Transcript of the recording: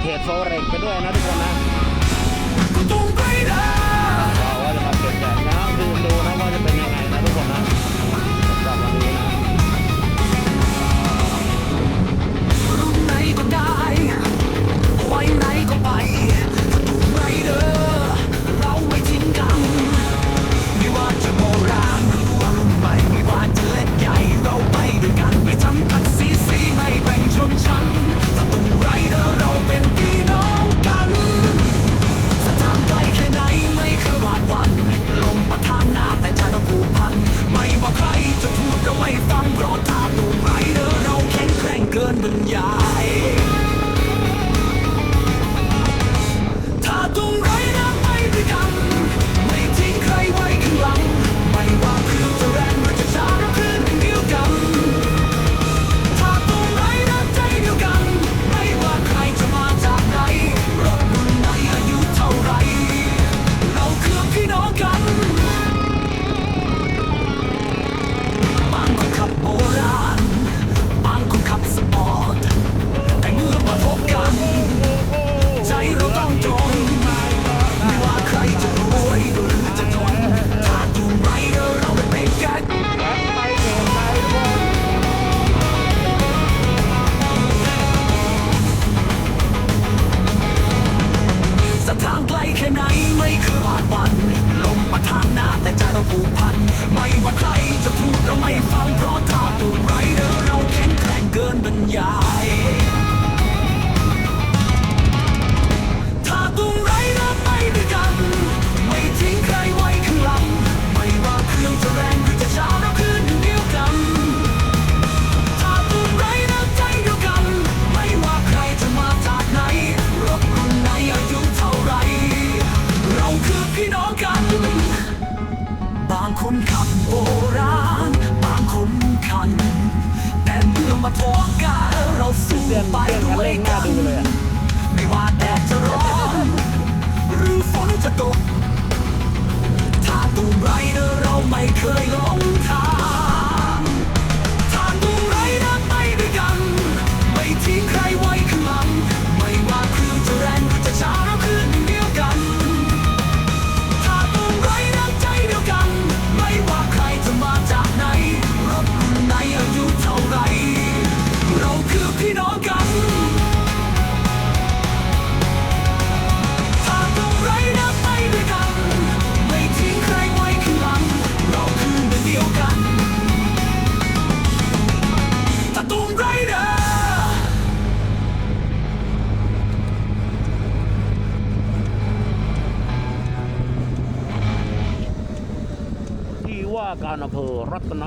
เพจโฟเร็กไปด้วยนะทุกคนนะ รรยาย นขับโบราณบางคนคัน แต่เมื่อมาพบกันเราสู้ไปด้วยกันไม่ว่าแดดจะร้อนหรือฝนจะตก ถ้าตูมไรเดอร์เราไม่เคยลอ การอำเภอรัตน